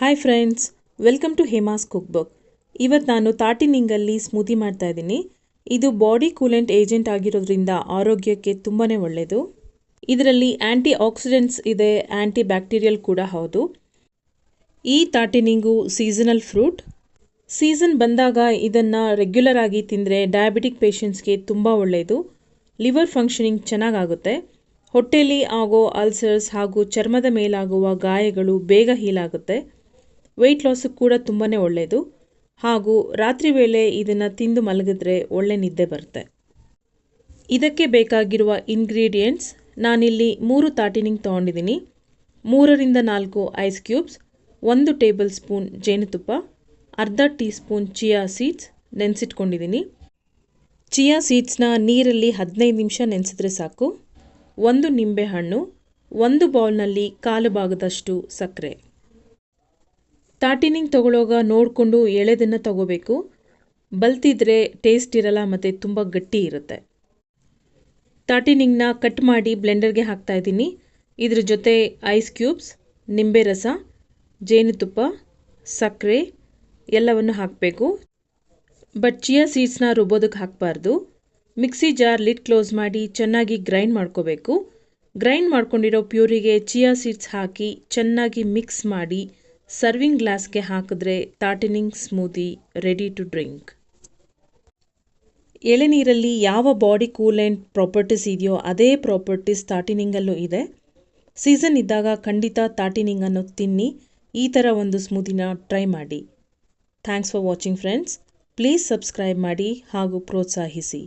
Hi friends welcome to Hema's cook book ಇವತ್ತು ನಾನು ತಾಟಿನಿಂಗಲ್ಲಿ smoothie ಮಾಡ್ತಾ ಇದ್ದೀನಿ. ಇದು ಬಾಡಿ ಕೂಲೆಂಟ್ ಏಜೆಂಟ್ ಆಗಿರೋದ್ರಿಂದ ಆರೋಗ್ಯಕ್ಕೆ ತುಂಬಾ ಒಳ್ಳೆಯದು ಇದರಲ್ಲಿ ಆ್ಯಂಟಿ ಆಕ್ಸಿಡೆಂಟ್ಸ್ ಇದೆ ಆ್ಯಂಟಿ ಬ್ಯಾಕ್ಟೀರಿಯಲ್ ಕೂಡ ಹೌದು. ಈ ತಾಟಿನಿಂಗು ಸೀಸನಲ್ ಫ್ರೂಟ್. ಸೀಸನ್ ಬಂದಾಗ ಇದನ್ನು ರೆಗ್ಯುಲರ್ ಆಗಿ ತಿಂದರೆ ಡಯಾಬಿಟಿಕ್ ಪೇಷಂಟ್ಸ್ಗೆ ತುಂಬ ಒಳ್ಳೆಯದು ಲಿವರ್ ಫಂಕ್ಷನಿಂಗ್ ಚೆನ್ನಾಗಾಗುತ್ತೆ. ಹೊಟ್ಟೆಯಲ್ಲಿ ಆಗೋ ಅಲ್ಸರ್ಸ್ ಹಾಗೂ ಚರ್ಮದ ಮೇಲಾಗುವ ಗಾಯಗಳು ಬೇಗ ಹೀಲಾಗುತ್ತೆ ವೆಯ್ಟ್ ಲಾಸಿಗೆ ಕೂಡ ತುಂಬಾ ಒಳ್ಳೆಯದು ಹಾಗೂ ರಾತ್ರಿ ವೇಳೆ ಇದನ್ನು ತಿಂದು ಮಲಗಿದ್ರೆ ಒಳ್ಳೆ ನಿದ್ದೆ ಬರುತ್ತೆ. ಇದಕ್ಕೆ ಬೇಕಾಗಿರುವ ಇಂಗ್ರೀಡಿಯೆಂಟ್ಸ್ ನಾನಿಲ್ಲಿ ಮೂರು ತಾಟಿನಿಂಗ್ ತೊಗೊಂಡಿದ್ದೀನಿ. ಮೂರರಿಂದ ನಾಲ್ಕು ಐಸ್ ಕ್ಯೂಬ್ಸ್ ಒಂದು ಟೇಬಲ್ ಸ್ಪೂನ್ ಜೇನುತುಪ್ಪ, ಅರ್ಧ ಟೀ ಸ್ಪೂನ್ ಚಿಯಾ ಸೀಡ್ಸ್ ನೆನೆಸಿಟ್ಕೊಂಡಿದ್ದೀನಿ. ಚಿಯಾ ಸೀಡ್ಸ್ನ ನೀರಲ್ಲಿ ಹದಿನೈದು ನಿಮಿಷ ನೆನೆಸಿದ್ರೆ ಸಾಕು. ಒಂದು ನಿಂಬೆಹಣ್ಣು, ಒಂದು ಬೌಲ್ನಲ್ಲಿ ಕಾಲು ಭಾಗದಷ್ಟು ಸಕ್ಕರೆ. ತಾಟಿನಿಂಗ್ ತಗೊಳ್ಳೋಗ ನೋಡಿಕೊಂಡು ಎಳೆದನ್ನು ತಗೋಬೇಕು. ಬಲ್ತಿದ್ರೆ ಟೇಸ್ಟ್ ಇರಲ್ಲ ಮತ್ತು ತುಂಬ ಗಟ್ಟಿ ಇರುತ್ತೆ. ತಾಟಿನಿಂಗ್ನ ಕಟ್ ಮಾಡಿ ಬ್ಲೆಂಡರ್ಗೆ ಹಾಕ್ತಾ ಇದ್ದೀನಿ. ಇದ್ರ ಜೊತೆ ಐಸ್ ಕ್ಯೂಬ್ಸ್, ನಿಂಬೆ ರಸ, ಜೇನುತುಪ್ಪ, ಸಕ್ಕರೆ ಎಲ್ಲವನ್ನು ಹಾಕಬೇಕು. ಬಟ್ ಚಿಯಾ ಸೀಡ್ಸ್ನ ರುಬ್ಬೋದಕ್ಕೆ ಹಾಕಬಾರ್ದು. ಮಿಕ್ಸಿ ಜಾರ್ ಲಿಡ್ ಕ್ಲೋಸ್ ಮಾಡಿ ಚೆನ್ನಾಗಿ ಗ್ರೈಂಡ್ ಮಾಡ್ಕೋಬೇಕು. ಗ್ರೈಂಡ್ ಮಾಡ್ಕೊಂಡಿರೋ ಪ್ಯೂರಿಗೆ ಚಿಯಾ ಸೀಡ್ಸ್ ಹಾಕಿ ಚೆನ್ನಾಗಿ ಮಿಕ್ಸ್ ಮಾಡಿ ಸರ್ವಿಂಗ್ ಗ್ಲಾಸ್ಗೆ ಹಾಕಿದ್ರೆ ತಾಟಿನಿಂಗ್ ಸ್ಮೂದಿ ರೆಡಿ ಟು ಡ್ರಿಂಕ್ ಎಳೆನೀರಲ್ಲಿ ಯಾವ ಬಾಡಿ ಕೂಲೆಂಟ್ ಪ್ರಾಪರ್ಟೀಸ್ ಇದೆಯೋ ಅದೇ ಪ್ರಾಪರ್ಟೀಸ್ ತಾಟಿನಿಂಗಲ್ಲೂ ಇದೆ. ಸೀಸನ್ ಇದ್ದಾಗ ಖಂಡಿತ ತಾಟಿನಿಂಗನ್ನು ತಿನ್ನಿ, ಈ ಥರ ಒಂದು ಸ್ಮೂದಿನ ಟ್ರೈ ಮಾಡಿ. Thanks for watching friends please subscribe ಮಾಡಿ ಹಾಗೂ ಪ್ರೋತ್ಸಾಹಿಸಿ.